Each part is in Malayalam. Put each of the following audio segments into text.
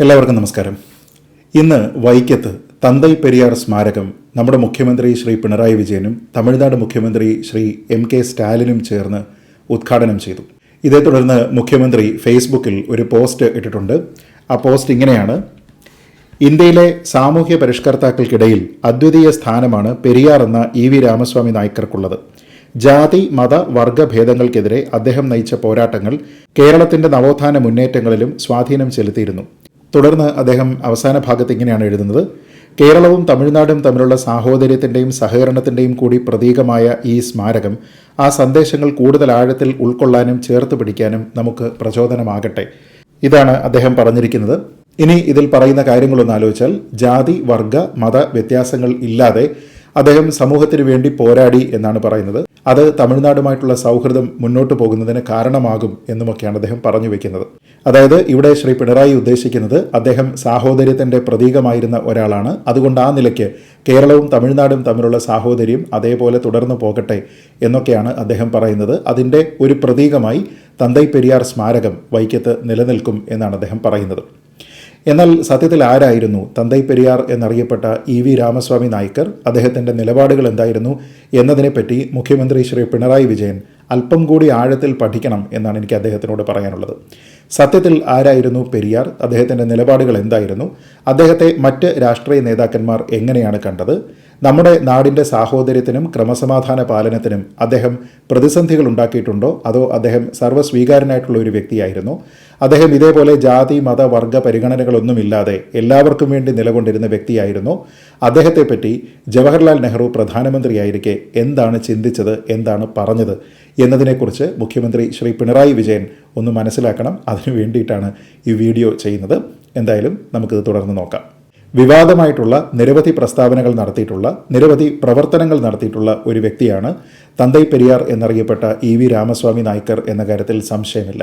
എല്ലാവർക്കും നമസ്കാരം. ഇന്ന് വൈക്കത്ത് തന്തൈ പെരിയാർ സ്മാരകം നമ്മുടെ മുഖ്യമന്ത്രി ശ്രീ പിണറായി വിജയനും തമിഴ്നാട് മുഖ്യമന്ത്രി ശ്രീ എം കെ സ്റ്റാലിനും ചേർന്ന് ഉദ്ഘാടനം ചെയ്തു. ഇതേ തുടർന്ന് മുഖ്യമന്ത്രി ഫേസ്ബുക്കിൽ ഒരു പോസ്റ്റ് ഇട്ടിട്ടുണ്ട്. ആ പോസ്റ്റ് ഇങ്ങനെയാണ്. ഇന്ത്യയിലെ സാമൂഹ്യ പരിഷ്കർത്താക്കൾക്കിടയിൽ അദ്വിതീയ സ്ഥാനമാണ് പെരിയാർ എന്ന ഇ വി രാമസ്വാമി നായ്ക്കർക്കുള്ളത് ജാതി മത വർഗ ഭേദങ്ങൾക്കെതിരെ അദ്ദേഹം നയിച്ച പോരാട്ടങ്ങൾ കേരളത്തിന്റെ നവോത്ഥാന മുന്നേറ്റങ്ങളിലും സ്വാധീനം ചെലുത്തിയിരുന്നു. തുടർന്ന് അദ്ദേഹം അവസാന ഭാഗത്ത് ഇങ്ങനെയാണ് എഴുതുന്നത്. കേരളവും തമിഴ്നാടും തമ്മിലുള്ള സാഹോദര്യത്തിന്റെയും സഹകരണത്തിന്റെയും കൂടി പ്രതീകമായ ഈ സ്മാരകം ആ സന്ദേശങ്ങൾ കൂടുതൽ ആഴത്തിൽ ഉൾക്കൊള്ളാനും ചേർത്ത് പിടിക്കാനും നമുക്ക് പ്രചോദനമാകട്ടെ. ഇതാണ് അദ്ദേഹം പറഞ്ഞിരിക്കുന്നത്. ഇനി ഇതിൽ പറയുന്ന കാര്യങ്ങളൊന്ന് ആലോചിച്ചാൽ ജാതി വർഗ മത വ്യത്യാസങ്ങൾ ഇല്ലാതെ അദ്ദേഹം സമൂഹത്തിന് വേണ്ടി പോരാടി എന്നാണ് പറയുന്നത്. അത് തമിഴ്നാടുമായിട്ടുള്ള സൗഹൃദം മുന്നോട്ട് പോകുന്നതിന് കാരണമാകും എന്നുമൊക്കെയാണ് അദ്ദേഹം പറഞ്ഞു വെക്കുന്നത്. അതായത് ഇവിടെ ശ്രീ പിണറായി ഉദ്ദേശിക്കുന്നത് അദ്ദേഹം സാഹോദര്യത്തിന്റെ പ്രതീകമായിരുന്ന ഒരാളാണ്. അതുകൊണ്ട് ആ നിലയ്ക്ക് കേരളവും തമിഴ്നാടും തമ്മിലുള്ള സാഹോദര്യം അതേപോലെ തുടർന്നു പോകട്ടെ എന്നൊക്കെയാണ് അദ്ദേഹം പറയുന്നത്. അതിന്റെ ഒരു പ്രതീകമായി തന്തൈ പെരിയാർ സ്മാരകം വൈക്കത്ത് നിലനിൽക്കും എന്നാണ് അദ്ദേഹം പറയുന്നത്. എന്നാൽ സത്യത്തിൽ ആരായിരുന്നു തന്തൈ പെരിയാർ എന്നറിയപ്പെട്ട ഇ വി രാമസ്വാമി നായ്ക്കർ? അദ്ദേഹത്തിന്റെ നിലപാടുകൾ എന്തായിരുന്നു? എന്നതിനെപ്പറ്റി മുഖ്യമന്ത്രി ശ്രീ പിണറായി വിജയൻ അല്പം കൂടി ആഴത്തിൽ പഠിക്കണം എന്നാണ് എനിക്ക് അദ്ദേഹത്തിനോട് പറയാനുള്ളത്. സത്യത്തിൽ ആരായിരുന്നു പെരിയാർ? അദ്ദേഹത്തിന്റെ നിലപാടുകൾ എന്തായിരുന്നു? അദ്ദേഹത്തെ മറ്റ് രാഷ്ട്രീയ നേതാക്കന്മാർ എങ്ങനെയാണ് കണ്ടത്? നമ്മുടെ നാടിന്റെ സാഹോദര്യത്തിനും ക്രമസമാധാന പാലനത്തിനും അദ്ദേഹം പ്രതിസന്ധികൾ ഉണ്ടാക്കിയിട്ടുണ്ടോ? അതോ അദ്ദേഹം സർവസ്വീകാരനായിട്ടുള്ള ഒരു വ്യക്തിയായിരുന്നു? അദ്ദേഹം ഇതേപോലെ ജാതി മത വർഗ പരിഗണനകളൊന്നുമില്ലാതെ എല്ലാവർക്കും വേണ്ടി നിലകൊണ്ടിരുന്ന വ്യക്തിയായിരുന്നു. അദ്ദേഹത്തെപ്പറ്റി ജവഹർലാൽ നെഹ്റു പ്രധാനമന്ത്രിയായിരിക്കെ എന്താണ് ചിന്തിച്ചത് എന്താണ് പറഞ്ഞത് എന്നതിനെക്കുറിച്ച് മുഖ്യമന്ത്രി ശ്രീ പിണറായി വിജയൻ ഒന്ന് മനസ്സിലാക്കണം. അതിനു വേണ്ടിയിട്ടാണ് ഈ വീഡിയോ ചെയ്യുന്നത്. എന്തായാലും നമുക്കിത് തുടർന്ന് നോക്കാം. വിവാദമായിട്ടുള്ള നിരവധി പ്രസ്താവനകൾ നടത്തിയിട്ടുള്ള നിരവധി പ്രവർത്തനങ്ങൾ നടത്തിയിട്ടുള്ള ഒരു വ്യക്തിയാണ് തന്തൈ പെരിയാർ എന്നറിയപ്പെട്ട ഇ വി രാമസ്വാമി നായ്ക്കർ എന്ന കാര്യത്തിൽ സംശയമില്ല.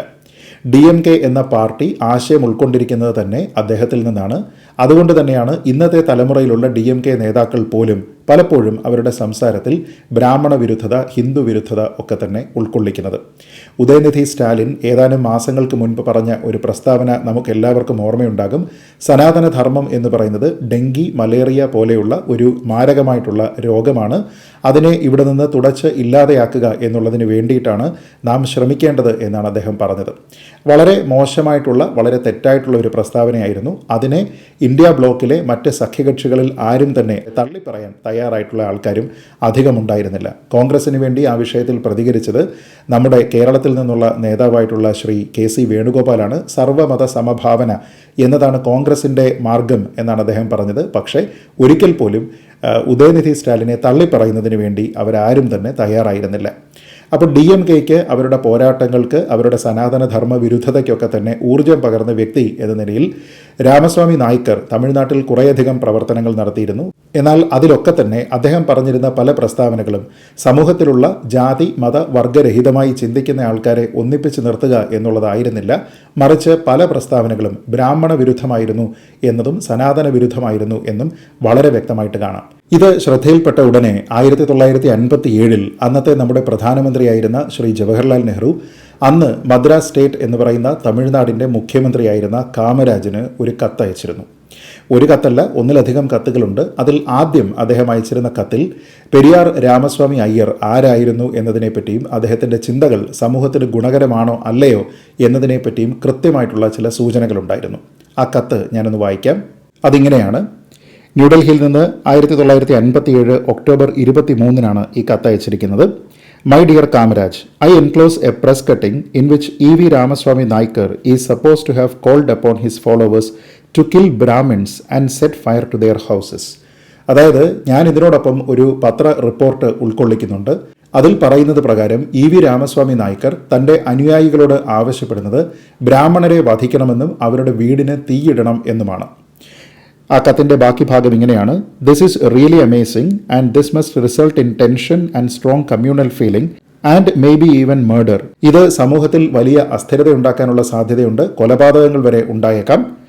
ഡി എം കെ എന്ന പാർട്ടി ആശയം ഉൾക്കൊണ്ടിരിക്കുന്നത് തന്നെ അദ്ദേഹത്തിൽ നിന്നാണ്. അതുകൊണ്ട് തന്നെയാണ് ഇന്നത്തെ തലമുറയിലുള്ള ഡി എം കെ നേതാക്കൾ പോലും പലപ്പോഴും അവരുടെ സംസാരത്തിൽ ബ്രാഹ്മണ വിരുദ്ധത ഹിന്ദു വിരുദ്ധത ഒക്കെ തന്നെ ഉൾക്കൊള്ളിക്കുന്നത്. ഉദയനിധി സ്റ്റാലിൻ ഏതാനും മാസങ്ങൾക്ക് മുൻപ് പറഞ്ഞ ഒരു പ്രസ്താവന നമുക്ക് എല്ലാവർക്കും ഓർമ്മയുണ്ടാകും. സനാതനധർമ്മം എന്ന് പറയുന്നത് ഡെങ്കി മലേറിയ പോലെയുള്ള ഒരു മാരകമായിട്ടുള്ള രോഗമാണ്. അതിനെ ഇവിടെ നിന്ന് തുടച്ച് ഇല്ലാതെയാക്കുക എന്നുള്ളതിന് വേണ്ടിയിട്ടാണ് നാം ശ്രമിക്കേണ്ടത് എന്നാണ് അദ്ദേഹം പറഞ്ഞത്. വളരെ മോശമായിട്ടുള്ള വളരെ തെറ്റായിട്ടുള്ള ഒരു പ്രസ്താവനയായിരുന്നു. അതിനെ ഇന്ത്യ ബ്ലോക്കിലെ മറ്റ് സഖ്യകക്ഷികളിൽ ആരും തന്നെ തള്ളിപ്പറയാൻ തയ്യാറായിട്ടുള്ള ആൾക്കാരും അധികമുണ്ടായിരുന്നില്ല. കോൺഗ്രസിന് വേണ്ടി ആ വിഷയത്തിൽ പ്രതികരിച്ചത് നമ്മുടെ കേരളത്തിൽ നിന്നുള്ള നേതാവായിട്ടുള്ള ശ്രീ കെ സി വേണുഗോപാലാണ്. സർവമത സമഭാവന എന്നതാണ് കോൺഗ്രസിന്റെ മാർഗം എന്നാണ് അദ്ദേഹം പറഞ്ഞത്. പക്ഷേ ഒരിക്കൽ പോലും ഉദയനിധി സ്റ്റാലിനെ തള്ളിപ്പറയുന്നതിന് വേണ്ടി അവരാരും തന്നെ തയ്യാറായിരുന്നില്ല. അപ്പോൾ ഡി എം കെക്ക് അവരുടെ പോരാട്ടങ്ങൾക്ക് അവരുടെ സനാതനധർമ്മ വിരുദ്ധതയ്ക്കൊക്കെ തന്നെ ഊർജം പകർന്ന വ്യക്തി എന്ന നിലയിൽ രാമസ്വാമി നായ്ക്കർ തമിഴ്നാട്ടിൽ കുറേയധികം പ്രവർത്തനങ്ങൾ നടത്തിയിരുന്നു. എന്നാൽ അതിലൊക്കെ തന്നെ അദ്ദേഹം പറഞ്ഞിരുന്ന പല പ്രസ്താവനകളും സമൂഹത്തിലുള്ള ജാതി മത വർഗരഹിതമായി ചിന്തിക്കുന്ന ആൾക്കാരെ ഒന്നിപ്പിച്ച് നിർത്തുക എന്നുള്ളതായിരുന്നില്ല. മറിച്ച് പല പ്രസ്താവനകളും ബ്രാഹ്മണ വിരുദ്ധമായിരുന്നു എന്നതും സനാതന വിരുദ്ധമായിരുന്നു എന്നും വളരെ വ്യക്തമായിട്ട് കാണാം. ഇത് ശ്രദ്ധയിൽപ്പെട്ട ഉടനെ ആയിരത്തി തൊള്ളായിരത്തി അൻപത്തി ഏഴിൽ അന്നത്തെ നമ്മുടെ പ്രധാനമന്ത്രിയായിരുന്ന ശ്രീ ജവഹർലാൽ നെഹ്റു അന്ന് മദ്രാസ് സ്റ്റേറ്റ് എന്ന് പറയുന്ന തമിഴ്നാടിന്റെ മുഖ്യമന്ത്രിയായിരുന്ന കാമരാജിന് ഒരു കത്തയച്ചിരുന്നു. ഒരു കത്തല്ല ഒന്നിലധികം കത്തുകളുണ്ട്. അതിൽ ആദ്യം അദ്ദേഹം അയച്ചിരുന്ന കത്തിൽ പെരിയാർ രാമസ്വാമി അയ്യർ ആരായിരുന്നു എന്നതിനെപ്പറ്റിയും അദ്ദേഹത്തിന്റെ ചിന്തകൾ സമൂഹത്തിന് ഗുണകരമാണോ അല്ലയോ എന്നതിനെപ്പറ്റിയും കൃത്യമായിട്ടുള്ള ചില സൂചനകളുണ്ടായിരുന്നു. ആ കത്ത് ഞാനൊന്ന് വായിക്കാം. അതിങ്ങനെയാണ്. ന്യൂഡൽഹിയിൽ നിന്ന് ആയിരത്തി തൊള്ളായിരത്തി അൻപത്തിയേഴ് ഒക്ടോബർ ഇരുപത്തി മൂന്നിനാണ് ഈ കത്ത് അയച്ചിരിക്കുന്നത് dear Kamaraj I enclose a press cutting in which E V Ramaswamy Naicker is suppose to have called upon his followers to kill Brahmins and set fire to their houses അതായത് ഞാൻ ഇതിനോടൊപ്പം ഒരു പത്ര റിപ്പോർട്ട് ഉൾക്കൊള്ളിക്കുന്നുണ്ട്. അതിൽ പറയുന്നത് പ്രകാരം ഇ വി രാമസ്വാമി നായ്ക്കർ തന്റെ അനുയായികളോട് ആവശ്യപ്പെടുന്നത് ബ്രാഹ്മണരെ വധിക്കണമെന്നും അവരുടെ വീടിന് തീയിടണം എന്നുമാണ്. ആ കത്തിന്റെ ബാക്കി ഭാഗം ഇങ്ങനെയാണ്. This is really amazing and this must result in tension and strong communal feeling and may be even murder ഇത് സമൂഹത്തിൽ വലിയ അസ്ഥിരത ഉണ്ടാക്കാനുള്ള സാധ്യതയുണ്ട്. കൊലപാതകങ്ങൾ വരെ ഉണ്ടായേക്കാം.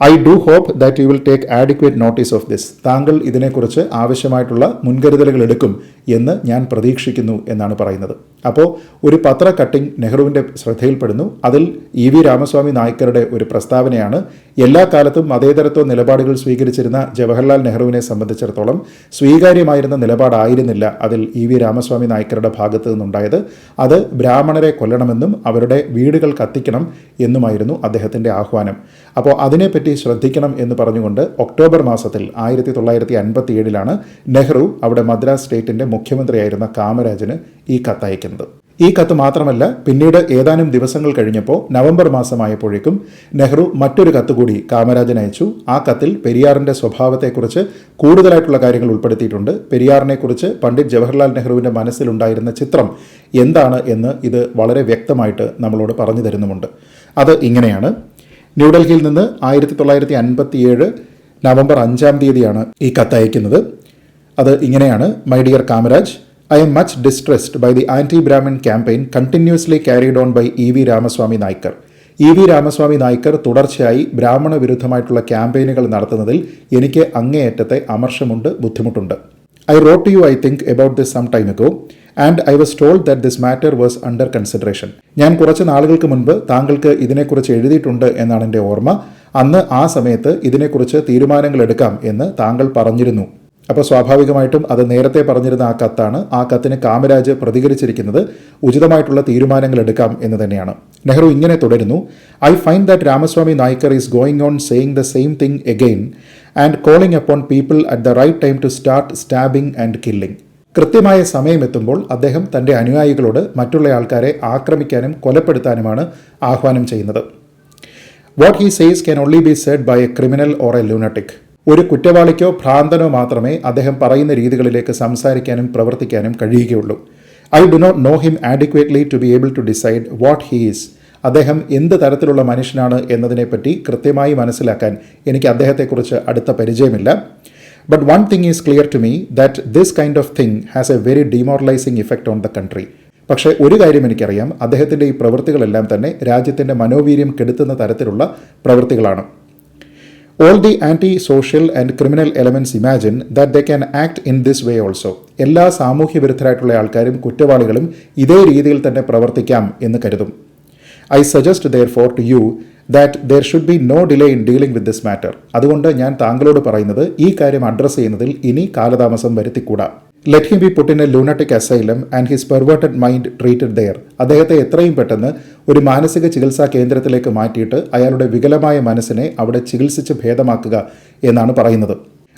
I do hope that you will take adequate notice of this താങ്കൾ ഇതിനെക്കുറിച്ച് ആവശ്യമായിട്ടുള്ള മുൻകരുതലുകൾ എടുക്കും എന്ന് ഞാൻ പ്രതീക്ഷിക്കുന്നു എന്നാണ് പറയുന്നത്. അപ്പോൾ ഒരു പത്ര കട്ടിംഗ് നെഹ്റുവിന്റെ ശ്രദ്ധയിൽപ്പെടുന്നു. അതിൽ ഇ വി രാമസ്വാമി നായ്ക്കരുടെ ഒരു പ്രസ്താവനയാണ്. എല്ലാ കാലത്തും മതേതരത്വ നിലപാടുകൾ സ്വീകരിച്ചിരുന്ന ജവഹർലാൽ നെഹ്റുവിനെ സംബന്ധിച്ചിടത്തോളം സ്വീകാര്യമായിരുന്ന നിലപാടായിരുന്നില്ല അതിൽ ഇ വി രാമസ്വാമി നായ്ക്കരുടെ ഭാഗത്ത് നിന്നുണ്ടായത്. അത് ബ്രാഹ്മണരെ കൊല്ലണമെന്നും അവരുടെ വീടുകൾ കത്തിക്കണം എന്നുമായിരുന്നു അദ്ദേഹത്തിന്റെ ആഹ്വാനം. അപ്പോൾ അതിനെപ്പറ്റി ശ്രദ്ധിക്കണം എന്ന് പറഞ്ഞുകൊണ്ട് ഒക്ടോബർ മാസത്തിൽ ആയിരത്തി തൊള്ളായിരത്തി അൻപത്തി ഏഴിലാണ് നെഹ്റു അവിടെ മദ്രാസ് സ്റ്റേറ്റിന്റെ മുഖ്യമന്ത്രിയായിരുന്ന കാമരാജിന് ഈ കത്തയക്കുന്നത് ഈ കത്ത് മാത്രമല്ല പിന്നീട് ഏതാനും ദിവസങ്ങൾ കഴിഞ്ഞപ്പോൾ നവംബർ മാസമായപ്പോഴേക്കും നെഹ്റു മറ്റൊരു കത്ത് കൂടി കാമരാജന് അയച്ചു. ആ കത്തിൽ പെരിയാറിന്റെ സ്വഭാവത്തെക്കുറിച്ച് കൂടുതലായിട്ടുള്ള കാര്യങ്ങൾ ഉൾപ്പെടുത്തിയിട്ടുണ്ട്. പെരിയാറിനെക്കുറിച്ച് പണ്ഡിറ്റ് ജവഹർലാൽ നെഹ്റുവിന്റെ മനസ്സിലുണ്ടായിരുന്ന ചിത്രം എന്താണ് എന്ന് ഇത് വളരെ വ്യക്തമായിട്ട് നമ്മളോട് പറഞ്ഞു തരുന്നുമുണ്ട്. അത് ഇങ്ങനെയാണ്. ന്യൂഡൽഹിയിൽ നിന്ന് ആയിരത്തി തൊള്ളായിരത്തി അൻപത്തിയേഴ് നവംബർ അഞ്ചാം തീയതിയാണ് ഈ കത്തയക്കുന്നത് അത് ഇങ്ങനെയാണ്. My dear Kamaraj I am much distressed by the anti Brahmin campaign continuously carried on by E V Ramaswamy Naicker. E V Ramaswamy Naicker തുടർച്ചയായി ബ്രാഹ്മണ വിരുദ്ധമായിട്ടുള്ള ക്യാമ്പയിനുകൾ നടത്തുന്നതിൽ എനിക്ക് അങ്ങേയറ്റത്തെ അമർഷമുണ്ട് ബുദ്ധിമുട്ടുണ്ട്. I wrote to you I think about this some time ago and I was told that this matter was under consideration ഞാൻ കുറച്ച് നാളുകൾക്ക് മുൻപ് താങ്കൾക്ക് ഇതിനെക്കുറിച്ച് എഴുതിയിട്ടുണ്ട് എന്നാണ് എന്റെ ഓർമ്മ. അന്ന് ആ സമയത്ത് ഇതിനെക്കുറിച്ച് തീരുമാനങ്ങൾ എടുക്കാം എന്ന് താങ്കൾ പറഞ്ഞിരുന്നു. അപ്പോൾ സ്വാഭാവികമായിട്ടും അത് നേരത്തെ പറഞ്ഞിരുന്ന ആ കത്താണ്. ആ കത്തിന് കാമരാജ് പ്രതികരിച്ചിരിക്കുന്നത് ഉചിതമായിട്ടുള്ള തീരുമാനങ്ങൾ എടുക്കാം എന്ന് തന്നെയാണ്. നെഹ്റു ഇങ്ങനെ തുടരുന്നു. I find that Ramaswamy Naicker is going on saying the same thing again and calling upon people at the right time to start stabbing and killing കൃത്യമായ സമയമെത്തുമ്പോൾ അദ്ദേഹം തന്റെ അനുയായികളോട് മറ്റുള്ള ആൾക്കാരെ ആക്രമിക്കാനും കൊലപ്പെടുത്താനുമാണ് ആഹ്വാനം ചെയ്യുന്നത്. What he says can only be said by a criminal or a lunatic ഒരു കുറ്റവാളിക്കോ ഭ്രാന്തനോ മാത്രമേ അദ്ദേഹം പറയുന്ന രീതികളിലേക്ക് സംസാരിക്കാനും പ്രവർത്തിക്കാനും കഴിയുകയുള്ളൂ. I do not know him adequately to be able to decide what he is അദ്ദേഹം എന്ത് തരത്തിലുള്ള മനുഷ്യനാണ് എന്നതിനെപ്പറ്റി കൃത്യമായി മനസ്സിലാക്കാൻ എനിക്ക് അദ്ദേഹത്തെക്കുറിച്ച് അടുത്ത പരിചയമില്ല. But one thing is clear to me that this kind of thing has a very demoralising effect on the country പക്ഷേ ഒരു കാര്യം എനിക്കറിയാം അദ്ദേഹത്തിന്റെ ഈ പ്രവൃത്തികളെല്ലാം തന്നെ രാജ്യത്തിന്റെ മനോവീര്യം കെടുത്തുന്ന തരത്തിലുള്ള പ്രവൃത്തികളാണ്. All the anti social and criminal elements imagine that they can act in this way also എല്ലാ സാമൂഹ്യ വിരുദ്ധരായിട്ടുള്ള ആൾക്കാരും കുറ്റവാളികളും ഇതേ രീതിയിൽ തന്നെ പ്രവർത്തിക്കാം എന്ന് കരുതും. I suggest therefore to you that there should be no delay in dealing with this matter അതുകൊണ്ട് ഞാൻ താങ്കളോട് പറയുന്നത് ഈ കാര്യം അഡ്രസ്സ് ചെയ്യുന്നതിൽ ഇനി കാലതാമസം വരുത്തിക്കൂടാ. Let him be put in a lunatic asylum and his perverted mind treated there അദ്ദേഹത്തെ എത്രയും പെട്ടെന്ന് ഒരു മാനസിക ചികിത്സാ കേന്ദ്രത്തിലേക്ക് മാറ്റിയിട്ട് അയാളുടെ വികലമായ മനസ്സിനെ അവിടെ ചികിത്സിച്ച് ഭേദമാക്കുക എന്നാണ് പറയുന്നത്.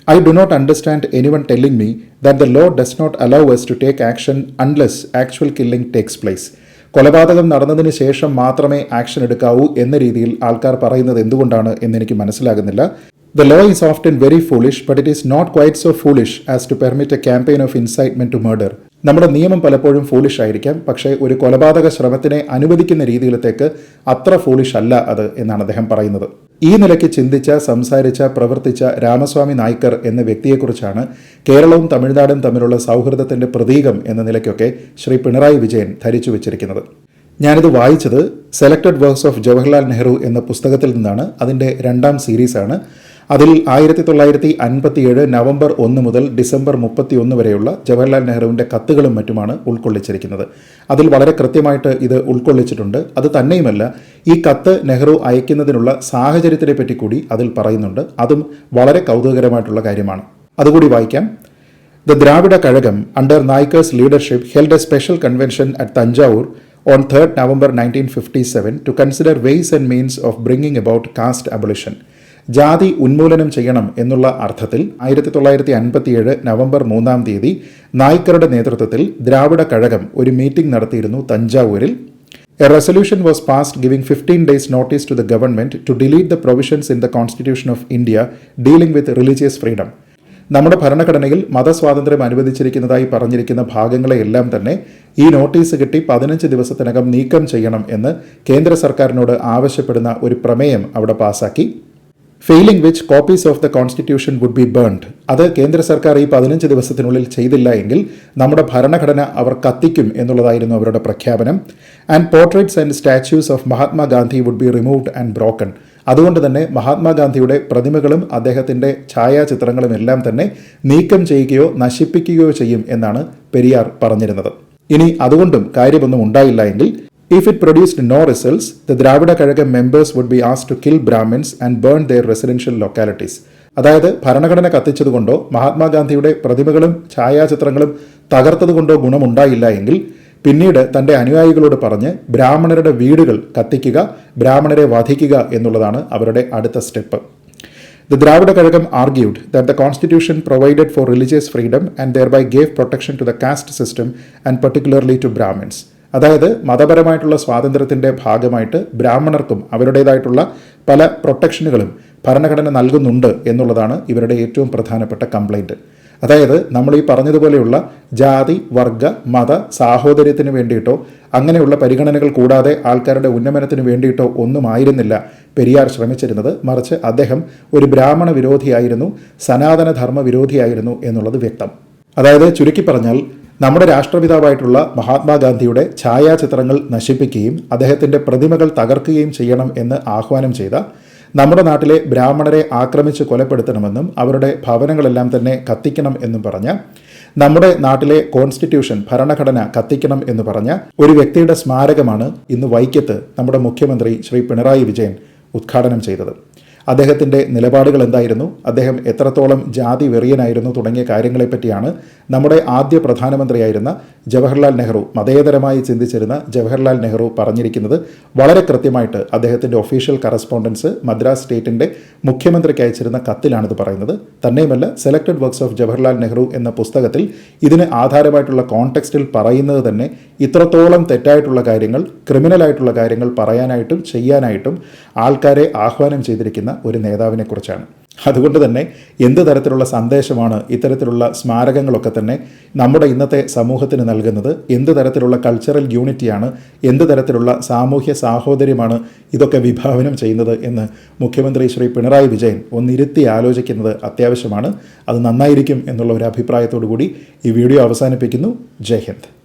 I do not understand any one telling me that the law does not allow us to take action unless actual killing takes place കൊലപാതകം നടന്നതിന് ശേഷം മാത്രമേ ആക്ഷൻ എടുക്കാവൂ എന്ന രീതിയിൽ ആൾക്കാർ പറയുന്നത് എന്തുകൊണ്ടാണ് എന്നെനിക്ക് മനസ്സിലാകുന്നില്ല. The law is often very foolish but it is not quite so foolish as to permit a campaign of incitement to murder നമ്മുടെ നിയമം പലപ്പോഴും ഫൂളിഷ് ആയിരിക്കാം പക്ഷേ ഒരു കൊലപാതക ശ്രമത്തിനെ അനുവദിക്കുന്ന രീതിയിലത്തേക്ക് അത്ര ഫൂളിഷ് അല്ല അത് എന്നാണ് അദ്ദേഹം പറയുന്നത്. ഈ നിലയ്ക്ക് ചിന്തിച്ച സംസാരിച്ച പ്രവർത്തിച്ച രാമസ്വാമി നായ്ക്കർ എന്ന വ്യക്തിയെക്കുറിച്ചാണ് കേരളവും തമിഴ്നാടും തമ്മിലുള്ള സൗഹൃദത്തിന്റെ പ്രതീകം എന്ന നിലയ്ക്കൊക്കെ ശ്രീ പിണറായി വിജയൻ ധരിച്ചു വച്ചിരിക്കുന്നത്. ഞാനിത് വായിച്ചത് selected works of Jawaharlal Nehru എന്ന പുസ്തകത്തിൽ നിന്നാണ്. അതിന്റെ രണ്ടാം സീരീസാണ്. അതിൽ ആയിരത്തി തൊള്ളായിരത്തി അൻപത്തിയേഴ് നവംബർ ഒന്ന് മുതൽ ഡിസംബർ മുപ്പത്തി ഒന്ന് വരെയുള്ള ജവഹർലാൽ നെഹ്റുവിന്റെ കത്തുകളും മറ്റുമാണ് ഉൾക്കൊള്ളിച്ചിരിക്കുന്നത്. അതിൽ വളരെ കൃത്യമായിട്ട് ഇത് ഉൾക്കൊള്ളിച്ചിട്ടുണ്ട്. അത് തന്നെയുമല്ല ഈ കത്ത് നെഹ്റു അയക്കുന്നതിനുള്ള സാഹചര്യത്തിനെ പറ്റി കൂടി അതിൽ പറയുന്നുണ്ട്. അതും വളരെ കൗതുകകരമായിട്ടുള്ള കാര്യമാണ്. അതുകൂടി വായിക്കാം. The Dravida Kazhagam under Kazhagam, under Naika's leadership, held a special convention at Tanjavur on 3rd November 1957 to consider ways and means of bringing about caste abolition. ജാതി ഉന്മൂലനം ചെയ്യണം എന്നുള്ള അർത്ഥത്തിൽ ആയിരത്തി തൊള്ളായിരത്തി അൻപത്തിയേഴ് നവംബർ മൂന്നാം തീയതി നായ്ക്കറുടെ നേതൃത്വത്തിൽ ദ്രാവിഡ കഴകം ഒരു മീറ്റിംഗ് നടത്തിയിരുന്നു തഞ്ചാവൂരിൽ. A resolution was passed giving fifteen days notice to the government to delete the provisions in the constitution of India dealing with religious freedom നമ്മുടെ ഭരണഘടനയിൽ മതസ്വാതന്ത്ര്യം അനുവദിച്ചിരിക്കുന്നതായി പറഞ്ഞിരിക്കുന്ന ഭാഗങ്ങളെയെല്ലാം തന്നെ ഈ നോട്ടീസ് കിട്ടി പതിനഞ്ച് ദിവസത്തിനകം നീക്കം ചെയ്യണം എന്ന് കേന്ദ്ര സർക്കാരിനോട് ആവശ്യപ്പെടുന്ന ഒരു പ്രമേയം അവിടെ പാസാക്കി. Failing which copies of the constitution would be burned അത് കേന്ദ്ര സർക്കാർ ഈ പതിനഞ്ച് ദിവസത്തിനുള്ളിൽ ചെയ്തില്ല എങ്കിൽ നമ്മുടെ ഭരണഘടന അവർ കത്തിക്കും എന്നുള്ളതായിരുന്നു അവരുടെ പ്രഖ്യാപനം. And portraits and statues of Mahatma Gandhi would be removed and broken അതുകൊണ്ട് തന്നെ മഹാത്മാഗാന്ധിയുടെ പ്രതിമകളും അദ്ദേഹത്തിന്റെ ഛായാചിത്രങ്ങളും എല്ലാം തന്നെ നീക്കം ചെയ്യുകയോ നശിപ്പിക്കുകയോ ചെയ്യും എന്നാണ് പെരിയാർ പറഞ്ഞിരുന്നത്. ഇനി അതുകൊണ്ടും കാര്യമൊന്നും ഉണ്ടായില്ല എങ്കിൽ if it produced no results the Dravida Kazhagam members would be as to kill Brahmins and burn their residential localities അതായത് ഭരണഘടന കത്തിച്ചതുകൊണ്ടോ മഹാത്മാഗാന്ധിയുടെ പ്രതിമകളും ഛായാചിത്രങ്ങളും തകർത്തതുകൊണ്ടോ ഗുണമുണ്ടായില്ല എങ്കിൽ പിന്നീട് തന്റെ അനുയായികളോട് പറഞ്ഞ് ബ്രാഹ്മണരുടെ വീടുകൾ കത്തിക്കുക ബ്രാഹ്മണരെ വധിക്കുക എന്നുള്ളതാണ് അവരുടെ അടുത്ത step the Dravida Kazhagam argued that the constitution provided for for freedom and and by gave protection to the caste system and particularly to Brahmins. അതായത് മതപരമായിട്ടുള്ള സ്വാതന്ത്ര്യത്തിന്റെ ഭാഗമായിട്ട് ബ്രാഹ്മണർക്കും അവരുടേതായിട്ടുള്ള പല പ്രൊട്ടക്ഷനുകളും ഭരണഘടന നൽകുന്നുണ്ട് എന്നുള്ളതാണ് ഇവരുടെ ഏറ്റവും പ്രധാനപ്പെട്ട കംപ്ലൈന്റ് അതായത് നമ്മൾ ഈ പറഞ്ഞതുപോലെയുള്ള ജാതി വർഗ മത സാഹോദര്യത്തിന് വേണ്ടിയിട്ടോ അങ്ങനെയുള്ള പരിഗണനകൾ കൂടാതെ ആൾക്കാരുടെ ഉന്നമനത്തിന് വേണ്ടിയിട്ടോ ഒന്നും ആയിരുന്നില്ല പെരിയാർ ശ്രമിച്ചിരുന്നത്. മറിച്ച് അദ്ദേഹം ഒരു ബ്രാഹ്മണ വിരോധിയായിരുന്നു സനാതനധർമ്മ വിരോധിയായിരുന്നു എന്നുള്ളത് വ്യക്തം. അതായത് ചുരുക്കി പറഞ്ഞാൽ നമ്മുടെ രാഷ്ട്രപിതാവായിട്ടുള്ള മഹാത്മാഗാന്ധിയുടെ ഛായാചിത്രങ്ങൾ നശിപ്പിക്കുകയും അദ്ദേഹത്തിന്റെ പ്രതിമകൾ തകർക്കുകയും ചെയ്യണം എന്ന് ആഹ്വാനം ചെയ്ത നമ്മുടെ നാട്ടിലെ ബ്രാഹ്മണരെ ആക്രമിച്ച് കൊലപ്പെടുത്തണമെന്നും അവരുടെ ഭവനങ്ങളെല്ലാം തന്നെ കത്തിക്കണം എന്നും പറഞ്ഞ നമ്മുടെ നാട്ടിലെ കോൺസ്റ്റിറ്റ്യൂഷൻ ഭരണഘടന കത്തിക്കണം എന്ന് പറഞ്ഞ ഒരു വ്യക്തിയുടെ സ്മാരകമാണ് ഇന്ന് വൈക്കത്ത് നമ്മുടെ മുഖ്യമന്ത്രി ശ്രീ പിണറായി വിജയൻ ഉദ്ഘാടനം ചെയ്തത്. അദ്ദേഹത്തിന്റെ നിലപാടുകൾ എന്തായിരുന്നു? അദ്ദേഹം എത്രത്തോളം ജാതി വെറിയനായിരുന്നു തുടങ്ങിയ കാര്യങ്ങളെപ്പറ്റിയാണ് നമ്മുടെ ആദ്യ പ്രധാനമന്ത്രിയായിരുന്ന ജവഹർലാൽ നെഹ്റു മതേതരമായി ചിന്തിച്ചിരുന്ന ജവഹർലാൽ നെഹ്റു പറഞ്ഞിരിക്കുന്നത് വളരെ കൃത്യമായിട്ട് അദ്ദേഹത്തിന്റെ ഒഫീഷ്യൽ കറസ്പോണ്ടൻസ് മദ്രാസ് സ്റ്റേറ്റിന്റെ മുഖ്യമന്ത്രിക്ക് അയച്ചിരുന്ന കത്തിലാണിത് പറയുന്നത്. തന്നെയുമല്ല selected works of Jawaharlal Nehru എന്ന പുസ്തകത്തിൽ ഇതിന് ആധാരമായിട്ടുള്ള കോൺടെക്സ്റ്റിൽ പറയുന്നത് തന്നെ ഇത്രത്തോളം തെറ്റായിട്ടുള്ള കാര്യങ്ങൾ ക്രിമിനലായിട്ടുള്ള കാര്യങ്ങൾ പറയാനായിട്ടും ചെയ്യാനായിട്ടും ആൾക്കാരെ ആഹ്വാനം ചെയ്തിരിക്കുന്ന ഒരു നേതാവിനെക്കുറിച്ചാണ്. അതുകൊണ്ട് തന്നെ എന്ത് തരത്തിലുള്ള സന്ദേശമാണ് ഇത്തരത്തിലുള്ള സ്മാരകങ്ങളൊക്കെ തന്നെ നമ്മുടെ ഇന്നത്തെ സമൂഹത്തിന് നൽകുന്നത്? എന്ത് തരത്തിലുള്ള കൾച്ചറൽ യൂണിറ്റിയാണ് എന്ത് തരത്തിലുള്ള സാമൂഹ്യ സാഹോദര്യമാണ് ഇതൊക്കെ വിഭാവനം ചെയ്യുന്നത് എന്ന് മുഖ്യമന്ത്രി ശ്രീ പിണറായി വിജയൻ ഒന്നിരുത്തി ആലോചിക്കുന്നത് അത്യാവശ്യമാണ്. അത് നന്നായിരിക്കും എന്നുള്ള ഒരു അഭിപ്രായത്തോടു കൂടി ഈ വീഡിയോ അവസാനിപ്പിക്കുന്നു. ജയ് ഹിന്ദ്.